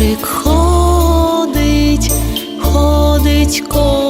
Мишик ходить, ходить коло.